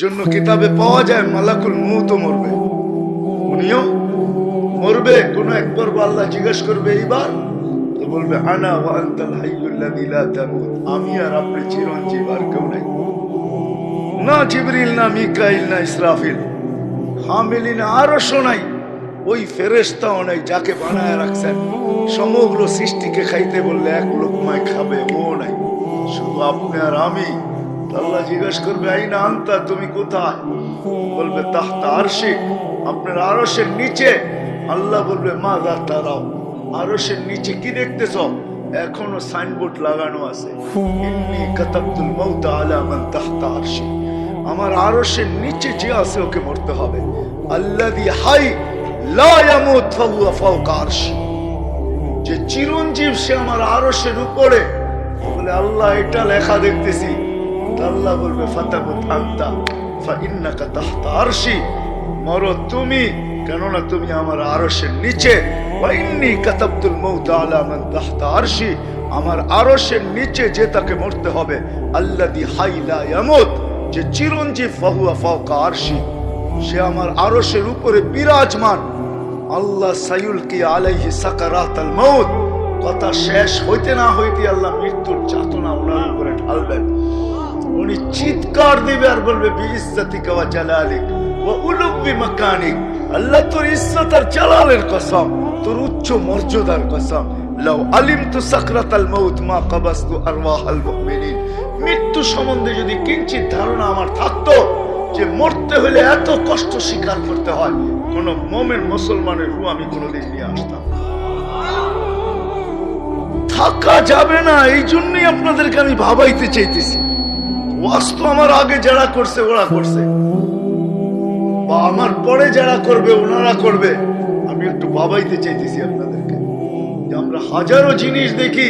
জন্য কিতাবে পাওয়া যায় মালাকুল মৌত মরবে। উনিও মরবে? কোন একবার আল্লাহ জিজ্ঞেস করবে, এইবার? তো বলবে, আনা ওয়া আনতাল হাইয়ুল্লাযী তামুত। আমি আর আপনি চিরঞ্জীব আর কেউ নাই। না জিবরিল, না মিকাইল, না ইসরাফিল। হামিলিন আরও শোনাই ওই ফেরেস্তাও নাই যাকে বানায় রাখছেন। সমগ্র সৃষ্টিকে খাইতে বললে এক লোকমায় খাবে, ও নাই। শুধু আপনি আর আমি। আল্লাহ জিজ্ঞেস করবে, আইনা আনতা, তুমি কোথায়? বলবে তাহতা আরশি, আপনার আরশের নিচে। আল্লাহ বলবে মা দা তারাও, আরশের নিচে কি দেখতেছ? এখনও সাইনবোর্ড লাগানো আছে। আমার আরশের নিচে যে আছে, ওকে মরতে হবে। আল্লাযী হাই, লা ইয়ামুত, ফাহুয়া ফাওকা আরশি। যে চিরঞ্জীব সে আমার আরশের উপরে। বলে, আল্লাহ, এটা লেখা দেখতেছি। আল্লাহ বলবে ফাতাবুত আনতা ফা ইন্নাকা তাহতা আরশি। মরো তুমি, কেননা তুমি আমার আরশের নিচে। ওয়া ইন্নী কাতাবতুল মাউত আলা মান তাহতা আরশি, আমার আরশের নিচে যে তাকে মরতে হবে, আল্লাযী হাই লা ইয়ামুত, যে চিরঞ্জীব ফাহুয়া ফাওকা আরশি। সে আমার আরশের উপরে বিরাজমান। আল্লাহ সাইউল কি আলাইহি সাকারাতাল মউত কথা শেষ হইতে না হইতে আল্লাহ মৃত্যুর যাতনা ওনার উপরে ঢালবেন। উনি চিৎকার দিবে আর বলবে আল্লাহ তোর ইজ্জত আর কসম, তোর উচ্চ মর্যাদার কসম। মৃত্যু সম্বন্ধে যদি কিঞ্চিত ধারণা আমার থাকতো যে মরতে হলে এত কষ্ট স্বীকার করতে হয়, কোন মোমেন মুসলমানের রু আমি কোনোদিন নিয়ে আসতাম থাকা যাবে না এই জন্যই আপনাদেরকে আমি ভাবাইতে চাইতেছি। ওয়াস্তু আমার আগে যারা করছে, ওরা করছে। বা আমার পরে যারা করবে, ওনারা করবে। আমি একটু বাবাইতে চাইতেছি আপনাদেরকে যে আমরা হাজারো জিনিস দেখি,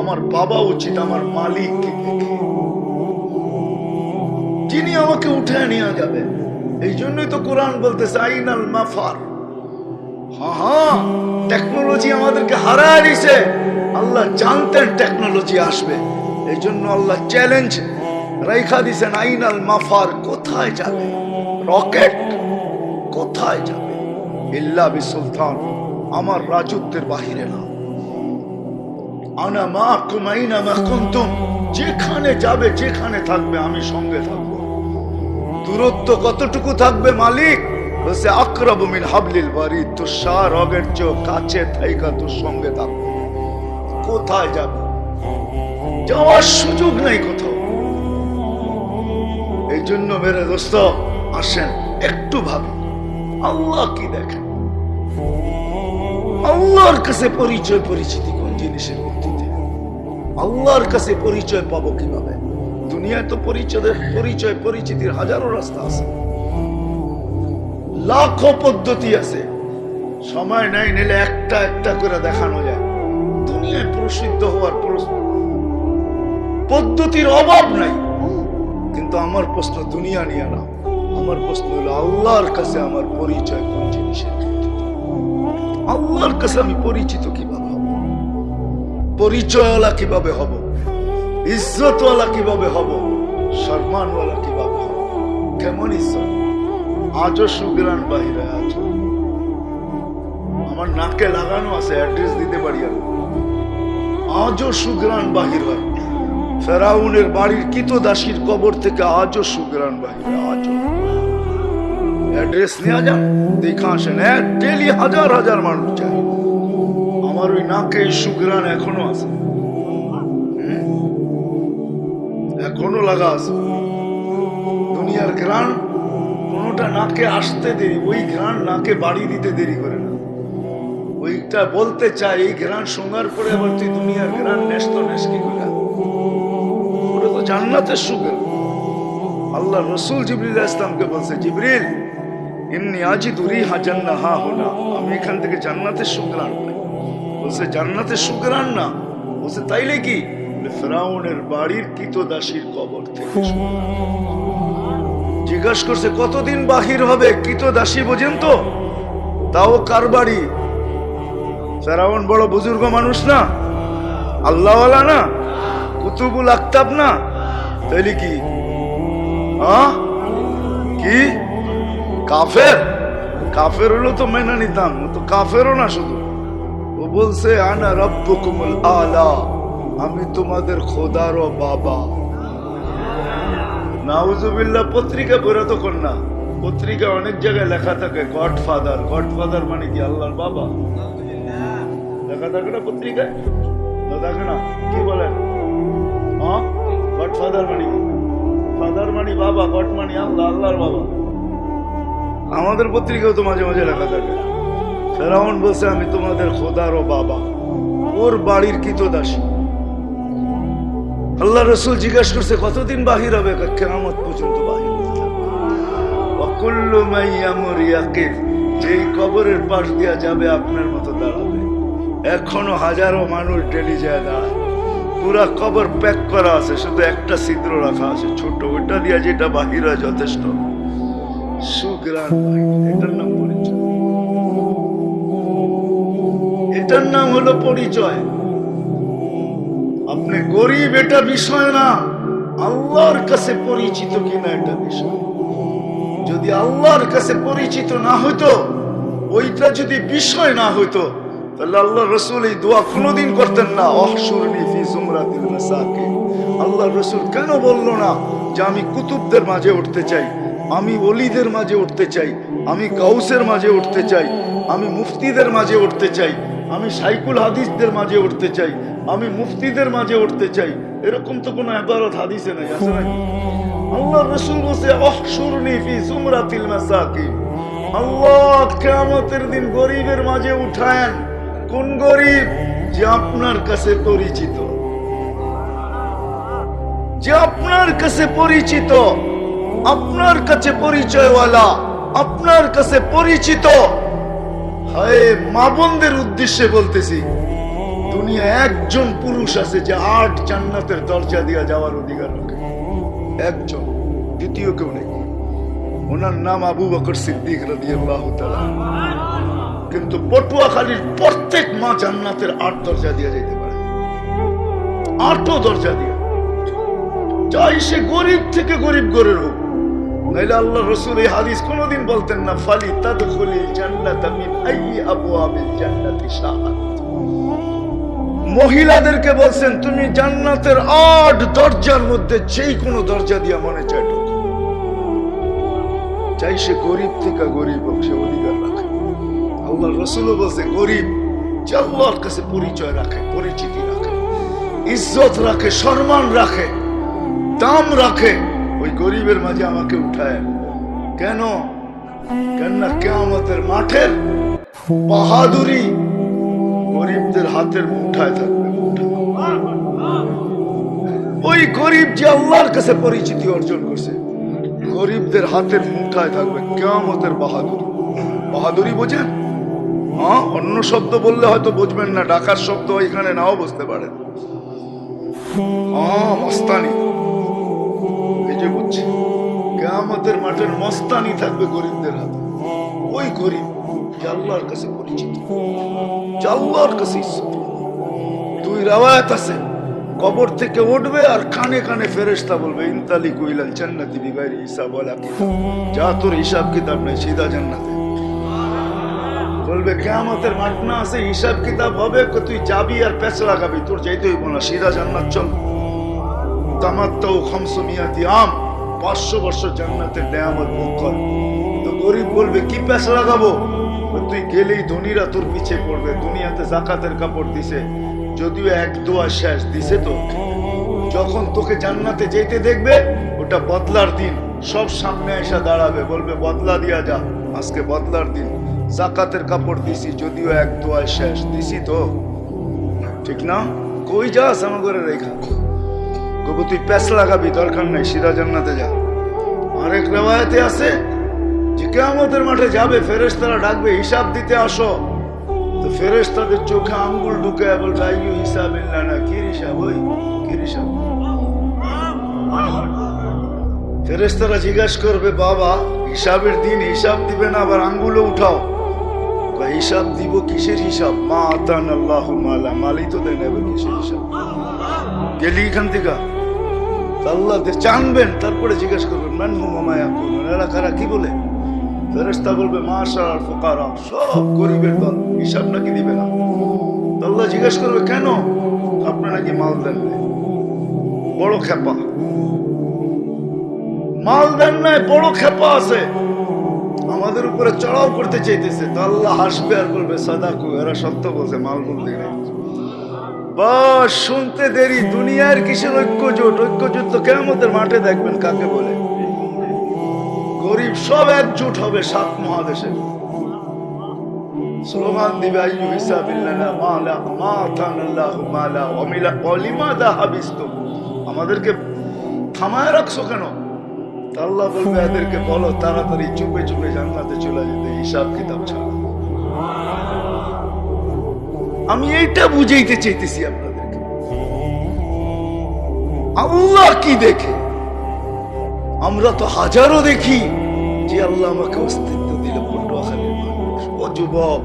আমার বাবা উচিত, আমার মালিককে দেখি। যিনি আমাকে উঠে নিয়ে যাবে। এই জন্যই তো কোরআন বলতেছে, আইনাল মাফার। হ্যাঁ হ্যাঁ টেকনোলজি আমাদেরকে হারায় দিছে। আল্লাহ জানতেন টেকনোলজি আসবে। এই জন্য আল্লাহ চ্যালেঞ্জ রেখা দিছেন, আইনাল মাফার কোথায় যাবে? রকেট কোথায় যাবে? ইল্লা বি সুলতান আমার রাজত্বের বাহিরে না। আনা মা কুমাইনা মা কুন্তুম, যেখানে যাবে, যেখানে থাকবে, আমি সঙ্গে থাকব। দূরত্ব কতটুকু থাকবে, মালিক? বলছে আকরাবু মিন হাবলিল বাড়ি তোর সার রগের চেয়েও কাছে থাইকা তোর সঙ্গে থাকবে। কোথায় যাবে? যাওয়ার সুযোগ নাই কোথাও। জন্য মেরে দোস্ত, আসেন, একটু ভাবি। আল্লাহ কি দেখেন? আল্লাহর কাছে পরিচয় পরিচিতি কোন জিনিসের ভিত্তিতে? আল্লাহর কাছে পরিচয় পাবো কীভাবে? দুনিয়ায় তো পরিচয়ের, পরিচয় পরিচিতির হাজারো রাস্তা আছে। লাখো পদ্ধতি আছে। সময় নাই নিলে একটা একটা করে দেখানো যায়। দুনিয়ায় প্রসিদ্ধ হওয়ার পদ্ধতির অভাব নাই। কিন্তু আমার প্রশ্ন দুনিয়া নিয়ে না। আমার প্রশ্ন হলো আল্লাহর কাছে আমার পরিচয় কোন জিনিসের আল্লাহর কাছে আমি পরিচিত কীভাবে হব? পরিচয়ওয়ালা কীভাবে হব? ইজ্জতওয়ালা কীভাবে হব? সম্মানওয়ালা কীভাবে হব? কেমন ইজ্জত? আজও সুগ্রান বাহিরে আজ আমার নাকে লাগানো আছে, অ্যাড্রেস দিতে পারি আমি আজও সুগ্রান বাহির হয়। ফেরাউনের বাড়ির কিতদাসীর কবর থেকে আজও সুগ্রান হয়, আজও। অ্যাড্রেস নেওয়া যান দেখা আসেন এক ডেলি হাজার হাজার মানুষ যায়। আমার ওই নাকে সুগ্রান এখনও আছে। এখনও লাগা আছে। দুনিয়ার ঘ্রাণ কোনোটা নাকে আসতে দেরি ওই ঘ্রাণ নাকে বাড়ি দিতে দেরি করে না। ওইটা বলতে চাই এই ঘ্রাণ শোনার পরে আবার তুই দুনিয়ার ঘ্রাণ নেস তো নেস কি করে? জান্নাতের সুগের আল্লাহ রসুল জিবরিল ইসলামকে বলছে, জিবরিল এমনি আজি দূরি হা জান্না হা হোনা। আমি এখান থেকে জান্নাতের সুগ্রাণ পাই বলছে, জান্নাতের সুগ্রাণ না? বলছে, তাইলে কি? ফেরাউনের বাড়ির কিতদাসীর কবর থেকে জিজ্ঞাসা করছে, কতদিন বাহির হবে কিতদাসী বোঝেন তো? তাও কার বাড়ি? ফেরাউন বড় বুজুর্গ মানুষ না, আল্লাহওয়ালা না, কুতুবুল আক্তাব না। তাইলে কি? হ্যাঁ? কি? কাফের? কাফের হলো তো মেনে নিতাম তো কাফেরও না শুধু। ও বলছে, আনা রব্বুকুমুল আলা, আমি তোমাদের খোদারও বাবা। নাউজুবিল্লাহ, পত্রিকা পড়ে তো না পত্রিকা অনেক জায়গায় লেখা থাকে গড ফাদার গড ফাদার মানে কি? আল্লাহর বাবা। লেখা থাকে না পত্রিকায়? না না? কি বলেন? হ্যাঁ? বাবা আল্লাহ, আল্লাহর বাবা। আমাদের পত্রিকাও তো মাঝে মাঝে লেখা থাকে। ফেরাউন বলছে, আমি তোমাদের খোদার ও বাবা। ওর বাড়ির কিতদাসী। আল্লাহ রসুল জিজ্ঞাসা করছে, কতদিন বাহির হবে? কেমন পর্যন্ত বাহির যেই কবরের পাশ দিয়া যাবে, আপনার মতো দাঁড়াবে। এখনও হাজারো মানুষ ডেলি যায় দাঁড়ায়। পুরা কবর প্যাক করা আছে, শুধু একটা ছিদ্র রাখা আছে, ছোট। ওইটা দিয়া যেটা বাহির হয় যথেষ্ট। সুগ্রাণ এটার নাম হলো পরিচয়। আপনি গরিব, এটা বিষয় না। আল্লাহর কাছে পরিচিত কিনা এটা বিষয়। যদি আল্লাহর কাছে পরিচিত না হইতো, ওইটা যদি বিষয় না হইতো, তাহলে আল্লাহ রসুল এই দোয়া কোনোদিন করতেন না। অহসুরনি ফি কেন বলল না যে আমি কুতুবদের মাঝে উঠতে চাই, আমি অলিদের মাঝে উঠতে চাই, আমি মাঝে উঠতে চাই, আমি মুফতিদের মাঝে উঠতে চাই, আমি সাইকুল হাদিসদের মাঝে উঠতে চাই, আমি মুফতিদের মাঝে উঠতে চাই। এরকম তো কোনো এবারত হাদিসে নাই, আছে নাকি? আল্লাহ রসুল বসে অহসুরনি ফি জুমরাতিল মাসাকিন আল্লাহ কিয়ামতের দিন গরিবের মাঝে উঠায়েন। কোন গরিব? যে আপনার কাছে পরিচিত। যে আপনার কাছে পরিচিত, আপনার কাছে পরিচয়ওয়ালা, আপনার কাছে পরিচিত, হায় মা বোনদের উদ্দেশ্যে বলতেছি, দুনিয়া একজন পুরুষ আছে যে আট জান্নাতের দরজা দিয়া যাওয়ার অধিকার রাখে। একজন, দ্বিতীয় কেউ নেই। ওনার নাম আবু বকর সিদ্দিক রাদিয়াল্লাহু তাআলা। কিন্তু পটুয়াখালীর প্রত্যেক মা জান্নাতের আট দরজা দিয়ে যেতে পারে। আটও দরজা দিয়ে। চাই সে গরিব থেকে গরিব গরের হোক। নাইলে আল্লাহ রসুল এই হাদিস কোনোদিন বলতেন না, ফালি তাদখুলি জান্নাত মিন আইয়ি আবওয়াবিল জান্নাতি শাআত মহিলাদেরকে বলছেন, তুমি জান্নাতের আট দরজার মধ্যে যেই কোনো দরজা দিয়া মনে চায় ঢুকো। চাই সে গরিব থেকে গরিব হোক, সে অধিকার রাখে। আল্লাহ রসুলও বলছে, গরিব যে আল্লাহর কাছে পরিচয় রাখে, পরিচিতি রাখে, ইজ্জত রাখে, সম্মান রাখে দাম রাখে। ওই গরিবের মাঝে আমাকে উঠায়। কেন? কেননা কেয়ামতের মাঠের বাহাদুরি গরিবদের হাতের মুঠায় থাকবে। ওই গরিব যে আল্লাহর কাছে পরিচিতি অর্জন করছে, গরিবদের হাতের মুঠায় থাকবে কেয়ামতের বাহাদুরি। বাহাদুরি বোঝেন? হ্যাঁ অন্য শব্দ বললে হয়তো বুঝবেন না, ডাকার শব্দ এখানে নাও বুঝতে পারেন। হ্যাঁ মস্তানি। যে বুঝছি? কেয়ামতের মাঠের মস্তানি থাকবে গরিবদের হাতে। ওই গরিব যে আল্লাহর কাছে পরিচিত। যে আল্লাহর কাছে। দুই রাওয়ায়াত আছে। কবর থেকে উঠবে আর কানে কানে ফেরেশতা বলবে ইনতালি কুইলাল জান্নাতি বিগাইরি হিসাব ওয়ালা যা তোর হিসাব কিতাব নাই, সিধা জান্নাতে। বলবে, কেয়ামতের মাঠ না আছে, হিসাব কিতাব হবে, তুই যাবি আর পেছ লাগাবি তোর যাইতে হইব না, সিধা জান্নাত চল। তামাত্তাও খামসুমিয়াতি আম। পাঁচশো বছর জান্নাতের নেয়ামত ভোগ কর। তো গরিব বলবে, কি পেছ লাগাবো? তুই গেলেই ধনীরা তোর পিছে পড়বে। দুনিয়াতে জাকাতের কাপড় দিছে। যদিও এক দোয়া শেষ দিছে তো যখন তোকে জান্নাতে যেতে দেখবে, ওটা বদলার দিন। সব সামনে এসে দাঁড়াবে। বলবে, বদলা দিয়া যা। আজকে বদলার দিন। জাকাতের কাপড় দিছি, যদিও এক দোয়া শেষ দিছি তো। ঠিক না? কই যাস আমার ঘরে রেখা কবু, তুই প্যাস লাগাবি, দরকার নাই, সিধা জান্নাতে যা। আরেক রেওয়ায়তে আছে যে কেয়ামতের মাঠে যাবে, ফেরেশতারা ডাকবে, হিসাব দিতে আসো। তো ফেরেশতাদের চোখে আঙ্গুল ঢুকে বলবে আইয়ু হিসাব ইল্লা না, কি হিসাব ওই? কি হিসাব? ফেরেশতারা জিজ্ঞাসা করবে, বাবা, হিসাবের দিন হিসাব দিবে না, আবার আঙ্গুলও উঠাও? হিসাব দিব কিসের হিসাব? মা আতান আল্লাহ মালা মালি তো দেন কিসের হিসাব? গেলি এখান থেকে? আল্লাহ জানবেন, তারপরে জিজ্ঞেস করবেন মায়া করবেন এরা কারা? কি বলে? ফেরেস্তা বলবে আর ফোকারা, সব গরিবের দল হিসাব নাকি দিবে না। আল্লাহ জিজ্ঞেস করবে, কেন? নাকি মাল দেন বড় খেপা মাল দেন নাই, বড় খেপা আছে। আমাদের উপরে চড়াও করতে চাইতেছে। তো আল্লাহ হাসবে আর বলবে, সাদাকু, এরা সত্য বলছে, মাল বলতে বাস, শুনতে দেরি, দুনিয়ার কিসের ঐক্যজোট? তো কেমতের মাঠে দেখবেন কাকে বলে। গরিব সব একজোট হবে সাত মহাদেশে। দিবে আমাদেরকে থামায় কেন? আল্লাহ এদেরকে বলো, তাড়াতাড়ি চুপে চুপে জান্নাতে চলে যেতে, হিসাব কিতাব ছাড়া। আমি এইটা বুঝাইতে চাইতেছি আপনাদেরকে। আল্লাহ কি দেখে? আমরা তো হাজারো দেখি যে আল্লাহ আমাকে অস্তিত্ব দিল মানুষ। ও যুবক,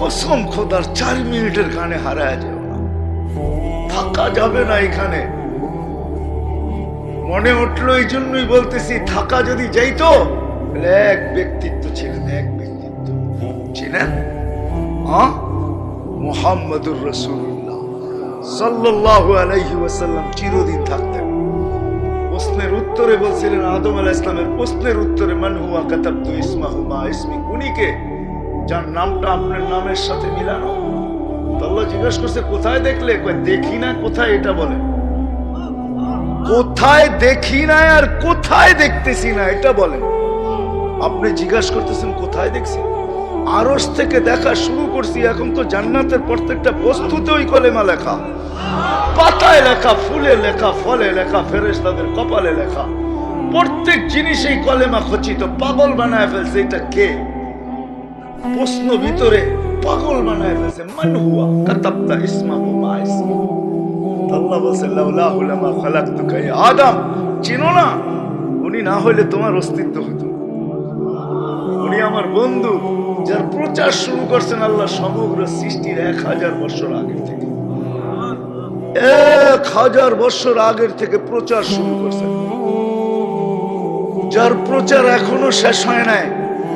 কসম খোদার চার মিনিটের কানে হারায় যাও না। থাকা যাবে না এখানে। মনে উঠল এই জন্যই বলতেছি, থাকা যদি যাইতো এক ব্যক্তিত্ব ছিলেন, এক ব্যক্তিত্ব। ছিলেন? হ্যাঁ মোহাম্মদুর রসুল্লাহ সাল্লাল্লাহু আলাইহি ওয়াসাল্লাম চিরদিন থাকতেন। প্রশ্নের উত্তরে বলছিলেন, আদম আলাহ ইসলামের প্রশ্নের উত্তরে, মান হুয়া কাতাবতু ইসমাহু ইসমি উনিকে যার নামটা আপনার নামের সাথে মিলানো। আল্লাহ জিজ্ঞেস করছে, কোথায় দেখলে? দেখি না, কোথায়? এটা বলে। কোথায় দেখি না আর কোথায় দেখতেছি না? এটা বলেন আপনি জিজ্ঞাসা করতেছেন, কোথায় দেখছি আরস থেকে দেখা শুরু করছি, এখন তো জান্নাতের প্রত্যেকটা বস্তুতে ওই কলেমা লেখা। পাতায় লেখা, ফুলে লেখা, ফলে লেখা, ফেরেশতাদের কপালে লেখা। প্রত্যেক জিনিসেই কলেমা খচিত, পাগল বানায় ফেলছে, এটা কে? প্রশ্ন ভিতরে পাগল বানায় ফেলছে, মান হুয়া কাতাবতা ইসমাহু আল্লাহ বলছে আদম। চিনো না? উনি না হইলে তোমার অস্তিত্ব হতো। উনি আমার বন্ধু। যার প্রচার শুরু করছেন আল্লাহ সমগ্র সৃষ্টির এক হাজার বছর আগের থেকে। এক হাজার বছর আগের থেকে প্রচার শুরু করছেন। যার প্রচার এখনও শেষ হয় নাই।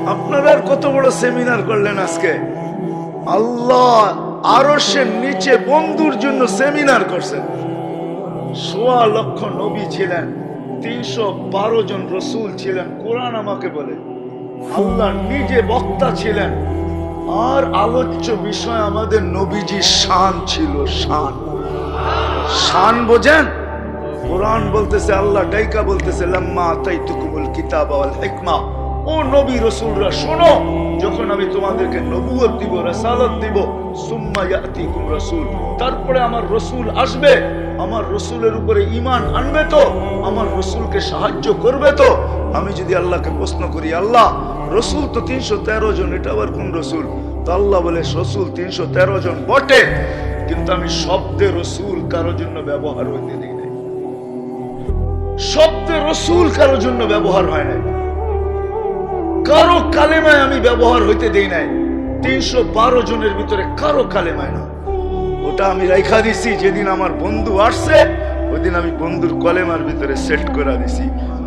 আপনারা আর কত বড় সেমিনার করলেন আজকে? আল্লাহ আরশের নিচে বন্ধুর জন্য সেমিনার করছেন। সোয়া লক্ষ নবী ছিলেন, তিনশো বারো জন রসুল ছিলেন, কোরআন আমাকে বলে। আল্লাহ নিজে বক্তা ছিলেন। আর আলোচ্য বিষয় আমাদের নবীজি শান ছিল, শান। শান বোঝেন? কোরআন বলতেছে, আল্লাহ ডাইকা বলতেছে, লম্মা তাই তুকুমুল কিতাব হেকমা হিকমা। ও নবী রসুলরা, শোনো, যখন আমি তোমাদেরকে নবুয়ত দিব, রাসালত দিব, সুম্মা তারপরে আমার রসুল আসবে, আমার রসুলের উপরে ঈমান আনবে তো, আমার রসুলকে সাহায্য করবে তো। আমি যদি আল্লাহকে প্রশ্ন করি, আল্লাহ, রসুল তো তিনশো তেরো জন, এটা আবার কোন রসুল? তো আল্লাহ বলে, রসুল তিনশো তেরো জন বটে, কিন্তু আমি শব্দে রসুল কারও জন্য ব্যবহার হইতে দিই নাই। শব্দে রসুল কারও জন্য ব্যবহার হয় নাই। কারও কালেমায় আমি ব্যবহার হইতে দেই নাই। তিনশো বারো জনের ভিতরে কারও কালেমায় না। ওটা আমি রেখা দিছি, যেদিন আমার বন্ধু আসছে, ওইদিন আমি বন্ধুর কলেমার ভিতরে সেট করে দিছি।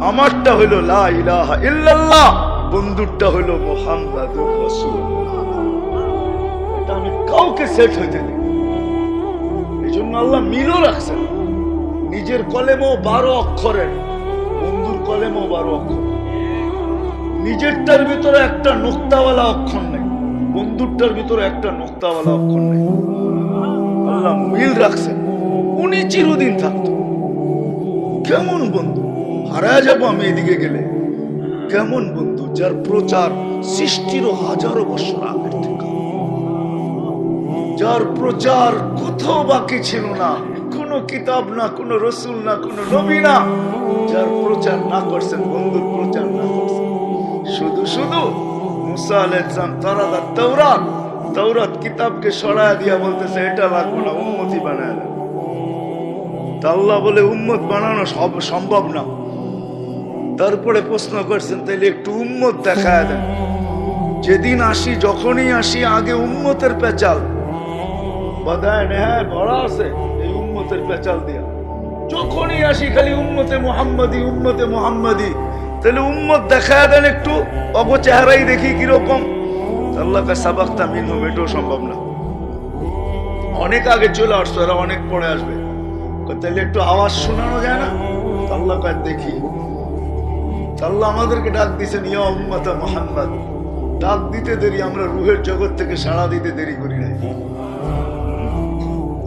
আমারটা হইল লা ইলাহা ইল্লাল্লাহ, বন্ধুরটা হইল মোহাম্মদুর রাসূলুল্লাহ। এটা আমি কাউকে সেট হইতে দিই এই জন্য আল্লাহ মিলও রাখছেন। নিজের কলেমও বারো অক্ষরের, বন্ধুর কলেমও বারো অক্ষর। নিজেরটার ভিতরে একটা নোক্তাওয়ালা অক্ষর নেই, বন্ধুরটার ভিতরে একটা নোক্তাওয়ালা অক্ষর নেই। আল্লাহ মিল রাখছেন। উনি চিরদিন থাকতো। কেমন বন্ধু? হারায় যাব আমি এদিকে গেলে। কেমন বন্ধু যার প্রচার সৃষ্টিরও হাজারো বছর আগের থেকে। যার প্রচার কোথাও বাকি ছিল না। কোনো কিতাব না, কোনো রসুল না, কোনো নবী না। যার প্রচার না করছেন বন্ধুর শুধু মুসা আলাইসালাম তারাদা তৌরাত তৌরাত কিতাবকে সরায় দিয়া বলতেছে, এটা লাগবে না উন্মতি বানায় না আল্লাহ বলে, উম্মত বানানো সব সম্ভব না। তারপরে প্রশ্ন করছেন, তাইলে একটু উম্মত দেখায় দেন। যেদিন আসি, যখনই আসি, আগে উম্মতের পেঁচাল। বাদায় হ্যাঁ ভরা আছে এই উম্মতের পেঁচাল দিয়া। যখনই আসি, খালি উম্মতে মোহাম্মদি উম্মতে মোহাম্মদি। তাহলে উম্মত দেখা দেন একটু অব চেহারাই দেখি কীরকম। আল্লাহকে সাবাক্তা মিনহু এটাও সম্ভব না। অনেক আগে চলে আসতো এরা অনেক পরে আসবে। তাহলে একটু আওয়াজ শোনানো যায় না? আল্লাহ কাজ দেখি। আল্লাহ আমাদেরকে ডাক দিয়েছেন ইয়া উম্মতা মোহাম্মদ, ডাক দিতে দেরি, আমরা রুহের জগৎ থেকে সাড়া দিতে দেরি করি নাই।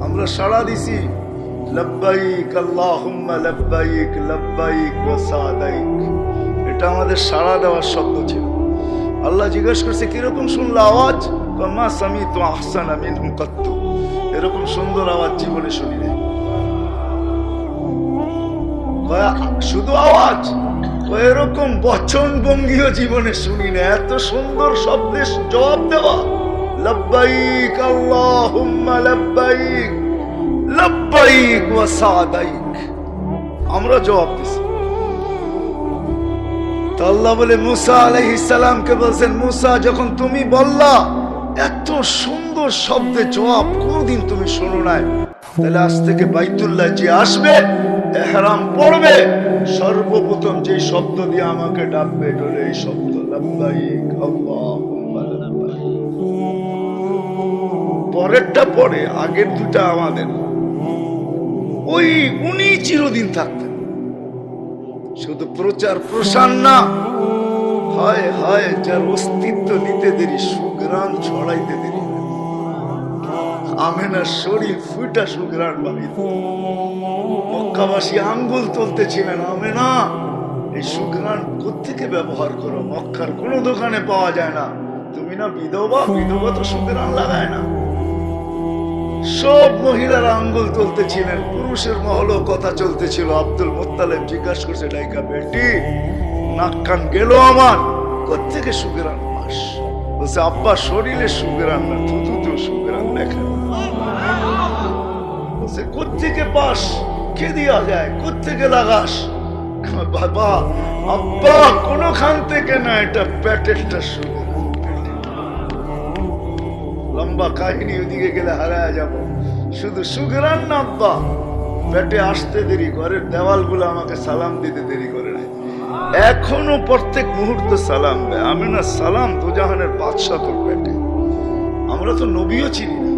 আমরা সাড়া দিছি, লব্বাইক আল্লাহুম্মা, লব্বাইক লব্বাইক ওয়া সাদাইক। এটা আমাদের সাড়া দেওয়ার শব্দ ছিল। আল্লাহ জিজ্ঞেস করছে কীরকম শুনলো আওয়াজ? কয়, মা সামি তো আহসানা কাত্তু। এরকম সুন্দর আওয়াজ জীবনে শুনি শুধু আওয়াজ? এরকম বচন ভঙ্গিও জীবনে শুনি না এত সুন্দর শব্দের জবাব দেওয়া। লব্বাইক আল্লাহুম্মা লব্বাইক লব্বাইক ওয়া সাদাইক। আমরা জবাব দিছি। তো আল্লাহ বলে, মুসা আলাইহিস সালামকে বলছেন, মুসা, যখন তুমি বললা, এত সুন্দর শব্দে জবাব কোনদিন তুমি শোনো নাই। তাহলে আজ থেকে বাইতুল্লাহ যে আসবে, এহরাম পড়বে, সর্বপ্রথম যে শব্দ দিয়ে আমাকে ডাকবে, এটা এই শব্দ, লব্বাইক, আল্লাহুম্মা পরেরটা পরে, আগের দুটা আমাদের। ওই উনি চিরদিন থাকতেন শুধু প্রচার প্রসার না, হয় হয় যার অস্তিত্ব নিতে দেরি সুগ্রাণ ছড়াইতে দেরি। আমেনার শরীর ফুটা সুগ্রাণ বাড়িত মক্কাবাসী আঙ্গুল তুলতেছিলেন আমেনা। এই সুগ্রাণ কোথেকে ব্যবহার করো? মক্কার কোনো দোকানে পাওয়া যায় না। তুমি না বিধবা বিধবা তো সুগ্রাণ লাগায় না। সব মহিলারা আঙ্গুল তুলতেছিলেন, পুরুষের মহলও কথা চলতেছিল। আব্দুল মোত্তালেব জিজ্ঞাসা করছে ডাইকা বেটি, নাক কান গেল আমার কোথেকে সুগেরান মাস বলছে, আব্বা, শরীরে সুগেরান না থুতু তো সুগেরান দেখেন বলছে কোথেকে পাস? কে দিয়া যায়? কোথেকে লাগাস? বাবা, আব্বা, কোনখান থেকে না, এটা প্যাটেরটা সুগেরান লম্বা কাহিনী ওদিকে গেলে হারায় যাব। শুধু সুগরান আব্বা পেটে আসতে দেরি ঘরের দেওয়ালগুলো আমাকে সালাম দিতে দেরি করে নাই। এখনও প্রত্যেক মুহূর্ত সালাম দেয়। আমি না সালাম দুজাহানের বাদশাহ তোর পেটে। আমরা তো নবীও চিনি না।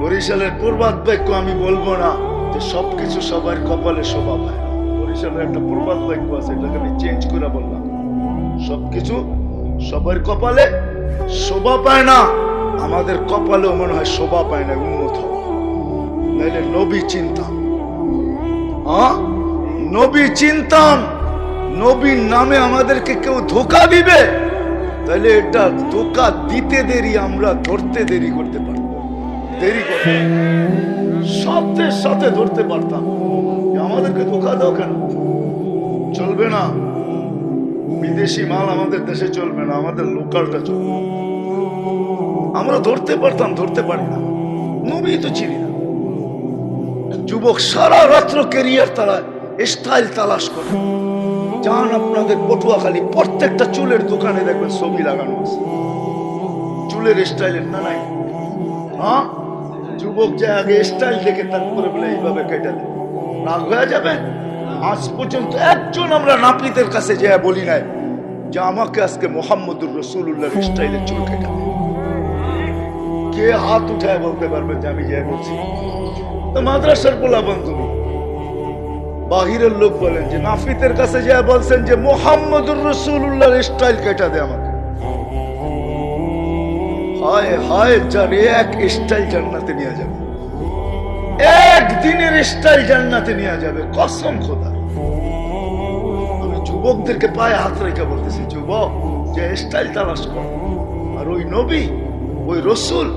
বরিশালের প্রবাদ বাক্য আমি বলব না যে সবকিছু সবার কপালে শোভা পায় না। বরিশালের একটা প্রবাদ বাক্য আছে, এটাকে আমি চেঞ্জ করে বললাম। সবকিছু সবার কপালে শোভা পায় না। আমাদের কপালেও মনে হয় শোভা পায় না উন্নত নাইলে নবী চিন্তাম হ্যাঁ নবী চিন্তাম নবীর নামে আমাদেরকে কেউ ধোকা দিবে? তাহলে এটা ধোকা দিতে দেরি, আমরা ধরতে দেরি করতে পারব। দেরি করতে সাথে সাথে ধরতে পারতাম। আমাদেরকে ধোকা দাও কেন? চলবে না। বিদেশি মাল আমাদের দেশে চলবে না, আমাদের লোকালটা চলবে। আমরা ধরতে পারতাম, ধরতে পারি না। নবী তো চিনি না। যুবক সারা রাত্র কেরিয়ার তারা স্টাইল তালাশ করে। যান আপনাদের পটুয়াখালী, প্রত্যেকটা চুলের দোকানে দেখবেন ছবি লাগানো আছে। চুলের স্টাইলের না নাই হ্যাঁ? যুবক যে আগে স্টাইল দেখে তারপরে বলে এইভাবে কেটে দেয়। রাগ হয়ে যাবে? আজ পর্যন্ত একজন আমরা নাপিতের কাছে যে বলি নাই যে আমাকে আজকে মোহাম্মদুর রসুল্লাহ স্টাইলে চুল কেটে কে হাত উঠায় বলতে পারবে যে আমি যে বলছি? মাদ্রাসার পোলাপান তুমি বাহিরের লোক বলেন যে নাফিতের কাছে যে বলছেন যে মোহাম্মদুর রসুল্লাহর স্টাইল কেটে দে আমাকে। হায় হায়, যার এক স্টাইল জান্নাতে নিয়ে যাবে। একদিনের স্টাইল জান্নাতে নিয়ে যাবে। কসম খোদা। যুবকদেরকে পায়ে হাত রেখে বলতেছি, যুবক, যে স্টাইল তালাশ কর। আর ওই নবী, ওই রসুল,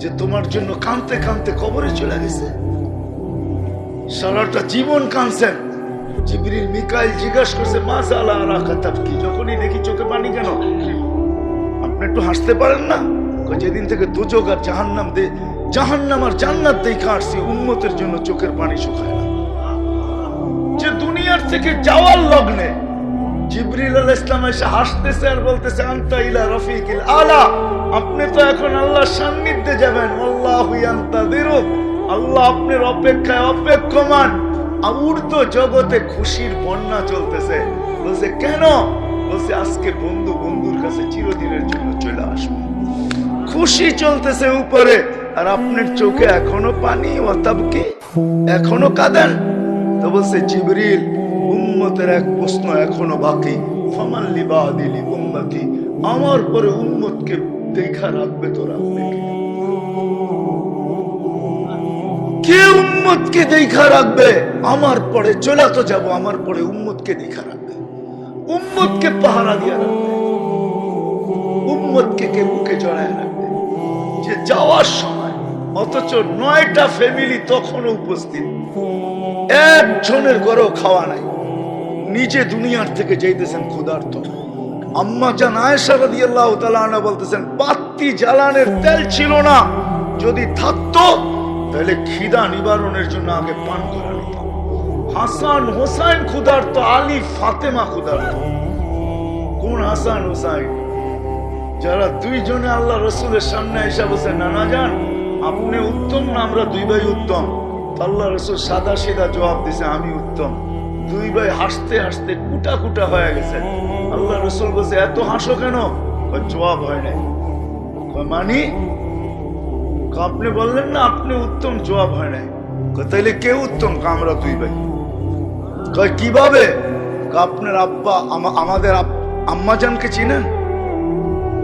যে তোমার জন্য কানতে কানতে কবরে চলে গেছে। সারাটা জীবন কানছেন জিবরিল, মিকাইল জিজ্ঞাসা করছে মা সালা রাখা কি? যখনই দেখি চোখে পানি কেন? আপনি একটু হাসতে পারেন না? যেদিন থেকে দুযোগ আর জাহান্নাম দে, জাহান্নাম আর জান্নাত দেই কাটছি উন্মতের জন্য চোখের পানি শুকায় না। দুনিয়ার থেকে যাওয়ার লগ্নে কেন? আজকে বন্ধু বন্ধুর কাছে চিরদিনের জন্য চলে আসবে। খুশি চলতেছে উপরে। আর আপনার চোখে এখনও পানি অতাবকে এখনও কাঁদেন? তো বলছে, জিবরিল উম্মতের এক প্রশ্ন এখনও বাকি। আমার পরে উম্মতকে দেখা রাখবে তো রাখবে কে? উম্মতকে দেখা রাখবে? আমার পরে চলে তো যাব, আমার পরে উম্মতকে দেখা রাখবে। উম্মতকে পাহারা দিয়ে রাখবে। উম্মতকে কে বুকে জড়ায় রাখবে? যে যাওয়ার সময়, অথচ নয়টা ফ্যামিলি তখনও উপস্থিত। একজনের ঘরেও খাওয়া নাই। নিজে দুনিয়ার থেকে যাইতেছেন ক্ষুধার্ত। আম্মা জান আয়েশা রাদিয়াল্লাহু তাআলা বলতেছেন, বাতি জ্বালানের তেল ছিল না, যদি থাকতো, তাহলে খিদা নিবারণের জন্য আগে পান করা নিতাম। হাসান হোসাইন ক্ষুধার্ত, আলী ফাতেমা ক্ষুধার্ত। কোন হাসান হোসাইন? যারা দুইজনে আল্লাহ রসুলের সামনে এসে বসে নানা যান আপনি উত্তম না, আমরা দুই ভাই উত্তম। আল্লাহ রসুল সাদা সিধা জবাব দিছে, আমি উত্তম। দুই ভাই হাসতে হাসতে কুটা কুটা হয়ে গেছে। আল্লাহ রসুল বলছে, এত হাসো কেন? জবাব হয় নাই। মানি? আপনি বললেন না, আপনি উত্তম, জবাব হয় নাই। তাইলে কে উত্তম? আমরা দুই ভাই। কীভাবে? আপনার আব্বা আমাদের আম্মাজানকে চিনেন?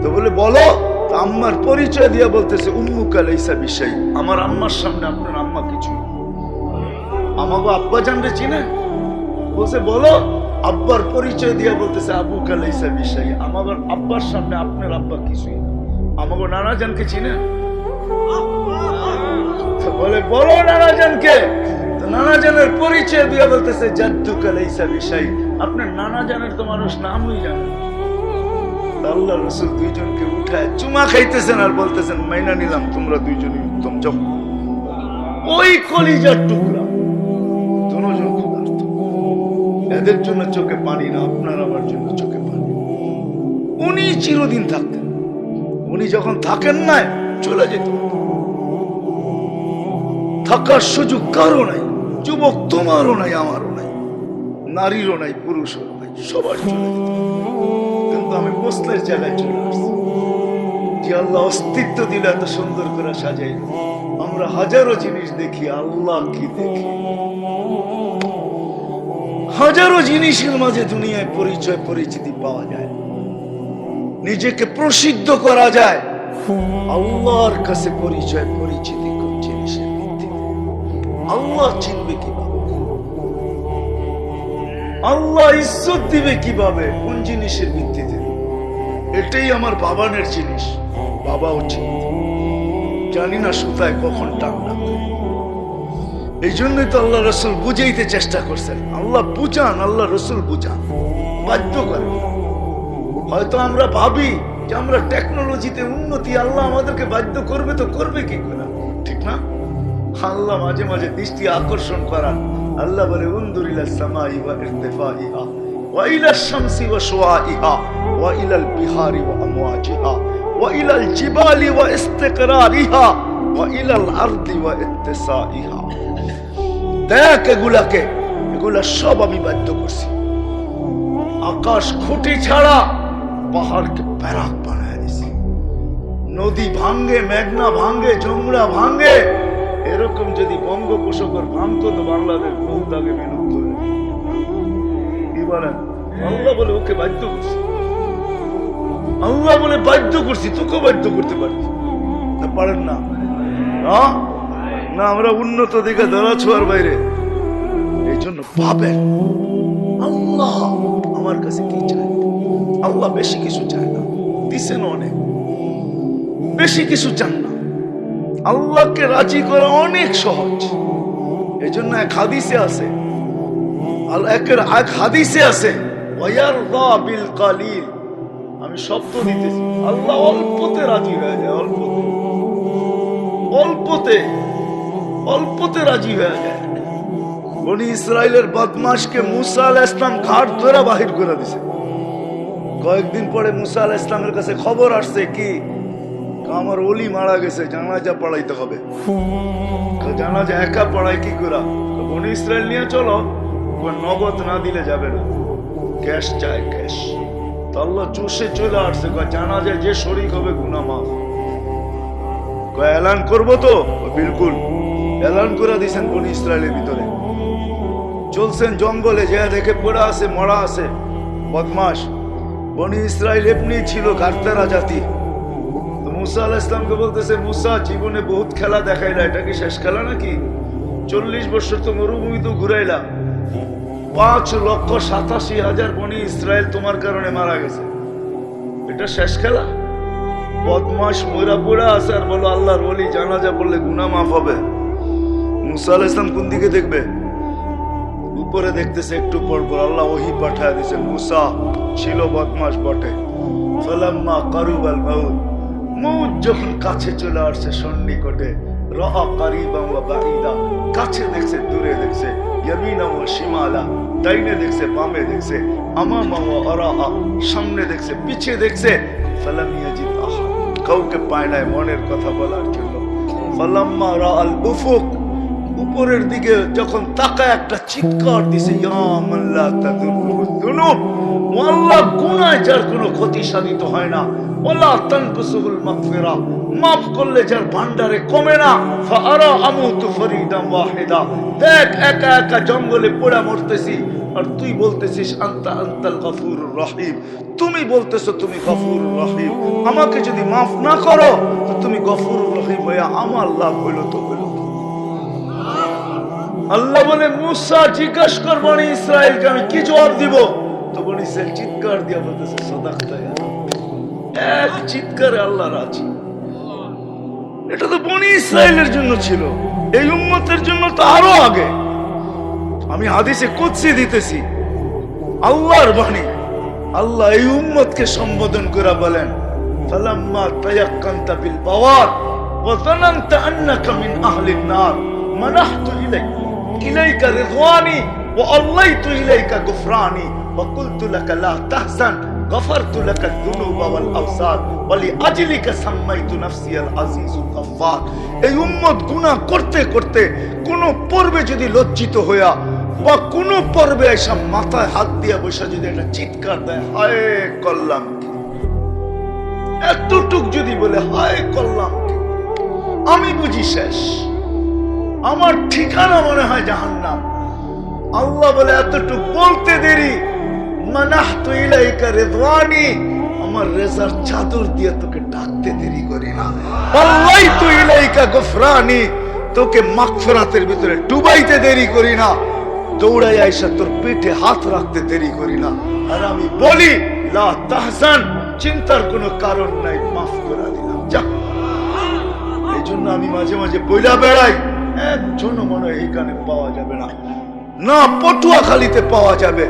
তো বলে, বলো। আম্মার পরিচয় দিয়ে বলতেছে উম্মু কালাইসা বিষয় আমার আম্মার সামনে আপনার আম্মা কিছু আমাকে আব্বা জানবে চিনে বলছে, বলো, আব্বার পরিচয় দিয়ে বলতেছে, আবু কালাইসা বিষয় আমার আব্বার সামনে আপনার আব্বা কিছুই না। আমাকে নানা জানকে চিনে বলে, বলো নানা জানকে নানা জানের পরিচয় দিয়ে বলতেছে, জাদ্দু কালাইসা বিষয় আপনার তো মানুষ নামই জানে আল্লাহ রসুল দুইজনকে উঠায়, চুমা খাইতেছেন আর বলতেছেন, মাইনা নিলাম, তোমরা দুইজনই উত্তম, যাও। ওই কলিজার টুকরা। দুজন এদের জন্য চোখে পানি না, আপনার আমার জন্য চোখে পানি। উনি চিরদিন থাকতেন। উনি যখন থাকেন না চলে যেত। থাকার সুযোগ কারও নাই, যুবক তোমারও নাই, আমারও নাই, নারীরও নাই পুরুষেরও নাই, সবার কিন্তু আমি প্রশ্নের জায়গায় চলে আসছি। যে আল্লাহ অস্তিত্ব দিলে এত সুন্দর করে সাজাই আমরা হাজারো জিনিস দেখি, আল্লাহ কি দেখি? হাজারো জিনিসের মাঝে দুনিয়ায় পরিচয়, পরিচিতি পাওয়া যায়। নিজেকে প্রসিদ্ধ করা যায়। আল্লাহর কাছে পরিচয়, পরিচিতি কোন জিনিসের ভিত্তিতে। আল্লাহ চিনবে কীভাবে? আল্লাহ দিবে কীভাবে? কোন জিনিসের ভিত্তিতে? এটাই আমার বাবানের জিনিস। বাবাও চিনত জানি না সুতায় কখন টান লাগবে এই জন্যই তো আল্লাহ রসুল বুঝাইতে চেষ্টা করছেন। আল্লাহ বুঝান, আল্লাহ রসুল বুঝান। বাধ্য করে হয়তো আমরা ভাবি যে আমরা টেকনোলজিতে উন্নতি, আল্লাহ আমাদেরকে বাধ্য করবে তো করবে কি করে? ঠিক না? আল্লাহ মাঝে মাঝে দৃষ্টি আকর্ষণ করান। আল্লাহ বলে উন্দুরিলা ওয়া ইত্তিসাইহা। দেখ এগুলাকে। এগুলা সব আমি বাধ্য করছি। আকাশ খুঁটি ছাড়া পাহাড়কে প্যারাক বানায় দিছি। নদী ভাঙ্গে মেঘনা ভাঙ্গে যমুনা ভাঙ্গে এরকম যদি বঙ্গোপসাগর ভাঙতো তো বাংলাদেশ হয়ে যেত। কি বলেন আল্লাহ বলে ওকে বাধ্য করছি। আল্লাহ বলে বাধ্য করছি তোকে বাধ্য করতে পারছি। পারেন না? না, আমরা উন্নত দিকে ধরা ছোঁয়ার বাইরে। জন্য ভাবেন আল্লাহ আমার কাছে কি চায়? আল্লাহ বেশি কিছু চায় না। দিছেন অনেক। বেশি কিছু চান না। আল্লাহকে রাজি করা অনেক সহজ। এই জন্য এক হাদিসে আছে। একের এক হাদিসে আছে বিল কালিল। আমি শব্দ দিতেছি। আল্লাহ অল্পতে রাজি হয়ে যায়, অল্পতে। অল্পতে অল্পতে রাজি হয়ে যায়। বনি ইসরায়েলের বদমাসকে মুসা আল ইসলাম ঘাট ধরে বাহির করে দিছে। কয়েকদিন পরে মুসা আল ইসলামের কাছে খবর আসছে কি আমার অলি মারা গেছে, জানাজা পড়াইতে হবে। জানাজা একা পড়াই কি করা? বনি ইসরায়েল নিয়ে চলো নগদ না দিলে যাবে না। ক্যাশ চাই, ক্যাশ। তো আল্লাহ চুষে চলে আসছে, কয় জানাজায় যে শরিক হবে গুনা মাফ। এলান করব তো? বিলকুল। এলান করে দিছেন বনি ইসরায়েলের ভিতরে। চলছেন জঙ্গলে যে দেখে পড়ে আছে, মরা আছে। বদমাস বনি ইসরায়েল এমনি ছিল, ঘাটতারা জাতি। মুসা আল্লাহ ইসলামকে বলতেছে, মুসা, জীবনে বহুত খেলা দেখাইলা, এটা কি শেষ খেলা নাকি? চল্লিশ বছর তো মরুভূমি তো ঘুরাইলা। পাঁচ লক্ষ সাতাশি হাজার বনি ইসরায়েল তোমার কারণে মারা গেছে। এটা শেষ খেলা? বদমাস ময়রা পোড়া আছে আর বলো, আল্লাহর বলি জানাজা বললে গুনা মাফ হবে। মুসা আল্লাহ ইসলাম কোন দিকে দেখবে? উপরে দেখতেছে একটু পর পর আল্লাহ ওহি পাঠায় দিছে মুসা, ছিল বদমাস বটে। ফালাম্মা কারুবাল মাউত। মৌত যখন কাছে চলে আসছে সন্নিকটে, রাআ কারিবাম ওয়া বাঈদা, কাছে দেখছে, দূরে দেখছে, ইয়ামিনা ওয়া শিমালা, ডাইনে দেখছে, বামে দেখছে, আমামা ওয়া আরাআ, সামনে দেখছে, পিছে দেখছে, ফালাম ইয়াজিদ আহাদ। কাউকে পায় নাই মনের কথা বলার জন্য। ফালাম্মা রাআল উফুক। উপরের দিকে যখন তাকায় একটা চিৎকার দিছে যার কোনো ক্ষতি সাধিত হয় না। দেখ, একা একা জঙ্গলে পড়ে মরতেছি। আর তুই বলতেছিস, আন্তা, আন্তাল তুমি বলতেছো, তুমি গফুরুর রহিম। আমাকে যদি মাফ না করো তুমি গফুরুর রহিম হইয়া আমার লাভ হইল তো হইল। আল্লাহ বলে, মুসা, জিজ্ঞাসা কর বনি ইসরায়েলকে, আমি কি জবাব দিব? তো বনি ইসরায়েল চিৎকার দিয়া বলতেছে এক চিৎকারে আল্লাহ রাজি। এটা তো বনি ইসরায়েলের জন্য ছিল। এই উম্মতের জন্য তো আরও আগে। আমি হাদিসে কুৎসি দিতেছি। আল্লাহর বাণী। আল্লাহ এই উম্মতকে সম্বোধন করে বলেন, ফালাম্মা তায়াক্কান্তা বিল বাওয়ার ওয়া যানানতা আন্নাকা মিন আহলিন নার, মানাহতু ইলাইক। ইলাইকা রিদওয়ানি ওয়া আল্লাইতু ইলাইকা গুফরানি ওয়া কুলতু লাকা লা তাহজান গফরতু লাকা ওয়াল ওয়া নাফসি আল আজিজুল গাফফার এই উম্মত গুনাহ করতে করতে কোন পর্বে যদি লজ্জিত হইয়া বা কোন পর্বে এসব মাথায় হাত দিয়ে বসে যদি একটা চিৎকার দেয়, হায় করলাম এতটুক যদি বলে, হায় করলাম আমি বুঝি শেষ। আমার ঠিকানা মনে হয় জাহান্নাম। আল্লাহ বলে, এতটুক বলতে দেরি। রিদওয়ানি। আমার রেজার চাদর দিয়ে তোকে ডাকতে দেরি করি না। ইলাইকা তোকে ভিতরে ডুবাইতে দেরি করি না। দৌড়াই আইসা তোর হাত রাখতে দেরি করি না। আর আমি বলি, লা তাহজান, চিন্তার কোনো কারণ নাই, মাফ করে দিলাম। যা। এই জন্য আমি মাঝে মাঝে বইলা বেড়াই। একজনও মনে হয় এইখানে পাওয়া যাবে না। না পটুয়াখালীতে পাওয়া যাবে,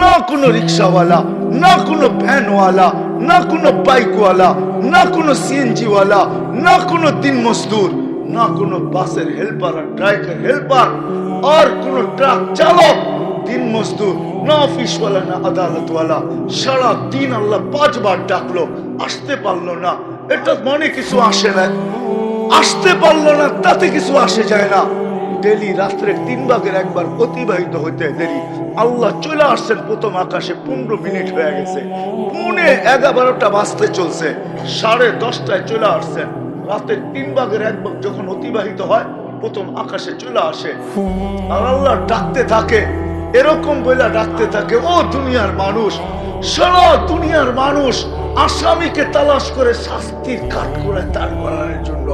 না কোনো রিক্সাওয়ালা, না কোনো ভ্যানওয়ালা, না কোনো বাইকওয়ালা, না কোনো সিএনজিওয়ালা, না কোনো দিন মজদুর, না কোনো বাসের হেল্পার আর ড্রাইভার, হেল্পার আর কোনো ট্রাক চালক দিন মজদুর, না অফিসওয়ালা, না আদালতওয়ালা। সারা দিন আল্লাহ পাঁচবার ডাকলো, আসতে পারল না। এটা মানে কিছু আসে না। আসতে পারল না, তাতে কিছু আসে যায় না। ডেলি রাত্রে তিন ভাগের একবার অতিবাহিত হইতে দেরি। আল্লাহ চলে আসছেন প্রথম আকাশে, পনেরো মিনিট হয়ে গেছে। পুনে এগারোটা বাজতে চলছে, সাড়ে দশটায় চলে আসছেন। রাতের তিন ভাগের এক ভাগ যখন অতিবাহিত হয়, প্রথম আকাশে চলে আসে। আর আল্লাহ ডাকতে থাকে, এরকম বইলা ডাকতে থাকে, ও দুনিয়ার মানুষ, সারা দুনিয়ার মানুষ আসামিকে তালাশ করে শাস্তির কাঠ করে তার করার জন্য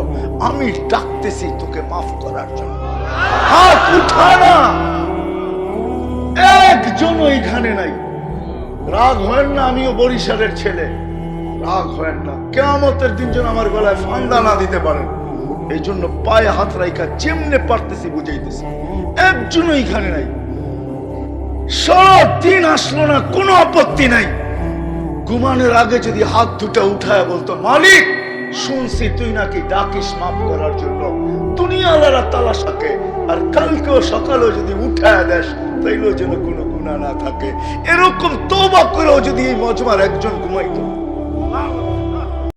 আমি ডাকতেছি তোকে মাফ করার জন্য। হাত উঠা না। একজন এখানে নাই। রাগ হয় না আমিও বরিশালের ছেলে। রাগ হয় না। কেমতের দিন যেন আমার গলায় ফান্দা না দিতে পারেন। এই জন্য পায়ে হাত রাইখা চেমনে পারতেছি বুঝাইতেছি। একজনও এখানে নাই। সারা দিন আসলো না, কোনো আপত্তি নাই। ঘুমানোর আগে যদি হাত দুটা উঠায় বলতো, মালিক, শুনছি তুই নাকি ডাকিস মাফ করার জন্য। দুনিয়ালারা তালা সাকে আর কালকেও সকালেও যদি উঠায় দেস, তাইলেও যেন কোনো গুণা না থাকে। এরকম তোবা করেও যদি এই মজমার একজন ঘুমাইতো।